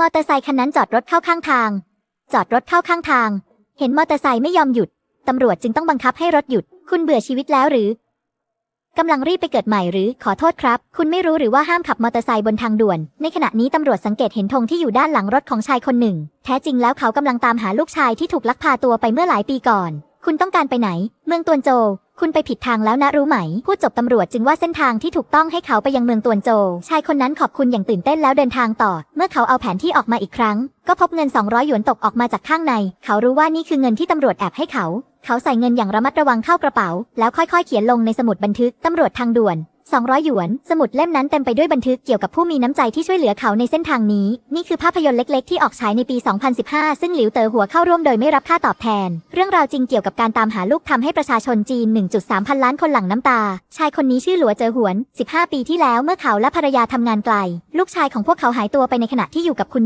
มอเตอร์ไซคันนั้นจอดรถเข้าข้างทาง จอดรถเข้าข้างทาง เห็นมอเตอร์ไซค์ไม่ยอมหยุด ตำรวจจึงต้องบังคับให้รถหยุด คุณเบื่อชีวิตแล้วหรือกำลังรีบไปเกิดใหม่หรือขอโทษครับ คุณไม่รู้หรือว่าห้ามขับมอเตอร์ไซค์บนทางด่วน ในขณะนี้ตำรวจสังเกตเห็นธงที่อยู่ด้านหลังรถของชายคนหนึ่ง แท้จริงแล้วเขากำลังตามหาลูกชายที่ถูกลักพาตัวไปเมื่อหลายปีก่อน คุณต้องการไปไหน เมืองตวนโจ คุณไปผิดทางแล้วนะรู้ไหม พูดจบตำรวจจึงว่าเส้นทางที่ถูกต้องให้เขาไปยังเมืองตวนโจ ชายคนนั้นขอบคุณอย่างตื่นเต้นแล้วเดินทางต่อ เมื่อเขาเอาแผนที่ออกมาอีกครั้ง ก็พบเงิน 200 หยวนตกออกมาจากข้างใน เขารู้ว่านี่คือเงินที่ตำรวจแอบให้เขา เขาใส่เงินอย่างระมัดระวังเข้ากระเป๋า แล้วค่อยๆ เขียนลงในสมุดบันทึกตำรวจทางด่วน 200 หยวน สมุดเล่มนั้นเต็มไปด้วยบันทึกเกี่ยวกับผู้มีน้ำใจที่ช่วยเหลือเขาในเส้นทางนี้ นี่คือภาพยนตร์เล็กๆ ที่ออกฉายในปี 2015 ซึ่งหลิวเต๋อหัวเข้าร่วมโดยไม่รับค่าตอบแทน เรื่องราวจริงเกี่ยวกับการตามหาลูกทำให้ประชาชนจีน 1.3 พันล้านคนหลั่งน้ำตา ชายคนนี้ชื่อหลัวเจอหวน 15 ปีที่แล้วเมื่อเขาและภรรยาทำงานไกล ลูกชายของพวกเขาหายตัวไปในขณะที่อยู่กับคุณ